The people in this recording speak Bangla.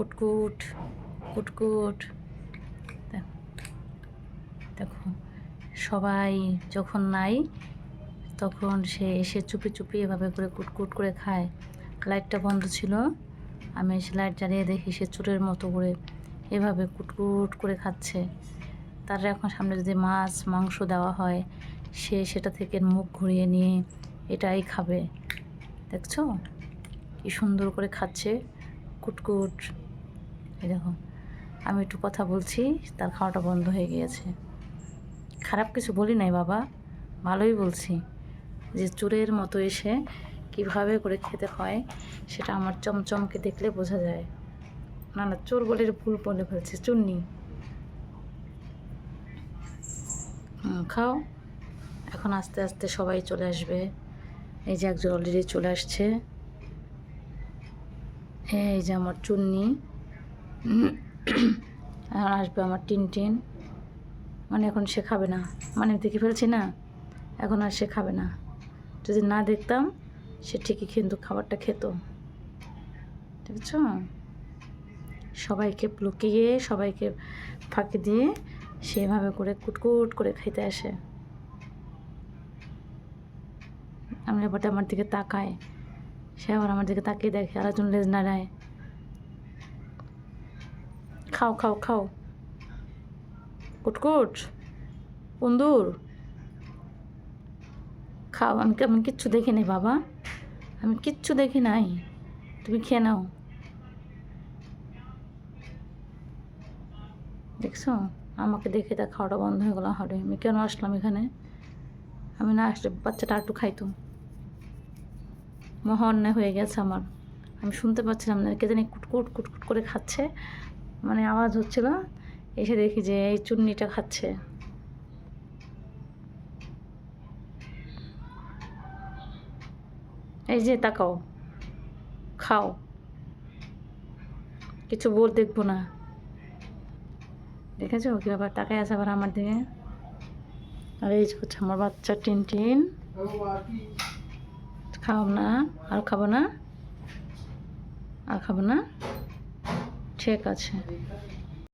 কুটকুট কুটকুট। দেখ- সবাই যখন নাই, তখন সে এসে চুপি চুপি এভাবে করে কুটকুট করে খায়। লাইটটা বন্ধ ছিল। আমি এসে লাইট জ্বালিয়ে দেখি সে চোরের মতো করে এভাবে কুটকুট করে খাচ্ছে। তার এখন সামনে যদি মাছ, মাংস দেওয়া হয়, সে সেটা থেকে মুখ ঘুরিয়ে নিয়ে এটাই খাবে। দেখছ? কি সুন্দর করে খাচ্ছে। কুটকুট। দেখো, আমি একটু কথা বলছি, তার খাওয়াটা বন্ধ হয়ে গিয়েছে। খারাপ কিছু বলি নাই বাবা, ভালোই বলছি যে চোরের মতো এসে কীভাবে করে খেতে হয় সেটা আমার চমচমকে দেখলে বোঝা যায়। না না, চোর বলে ভুল বলে ফেলছে, চুন্নি। খাও। এখন আস্তে আস্তে সবাই চলে আসবে। এই যে একজন অলরেডি চলে আসছে। এই যে আমার চুন্নি। এখন আসবে আমার টিন টিন। মানে এখন সে খাবে না। মানে দেখে ফেলছি না, এখন আর সে খাবে না। যদি না দেখতাম, সে ঠিকই কিন্তু খাবারটা খেত। দেখছ? সবাইকে লুকিয়ে, সবাইকে ফাঁকি দিয়ে সেভাবে করে কুটকুট করে খাইতে আসে। আমি এবার আমার দিকে তাকায় সে আবার আমার দিকে তাকিয়ে দেখে আর একজন লেজ নাড়ায়। খাও খাও খাও। কুটকুট কুন্দুর খাও, আমি আমি কিচ্ছু দেখি নাই, বাবা। আমি কিচ্ছু দেখি নাই। তুমি খেয়ে নাও। দেখছ? আমাকে দেখে তার খাওয়াটা বন্ধ হয়ে গেলো হাড়ে আমি কেন আসলাম এখানে? আমি না আসলে বাচ্চাটা একটু খাইতো। মহা অন্যায় হয়ে গেছে আমার। আমি শুনতে পাচ্ছিলাম না, কে জানি কুটকুট কুটকুট করে খাচ্ছে। মানে আওয়াজ হচ্ছিল, এসে দেখি যে এই চুন্নিটা খাচ্ছে। এই যে তাকাও, খাও। কিছু বল দেখব না। দেখেছ? কি ব্যাপার তাকায় আছে আবার আমার দিকে। আর এই হচ্ছে আমার বাচ্চা টিন টিন খাও না, আর খাব না। আর খাব না। ঠিক আছে।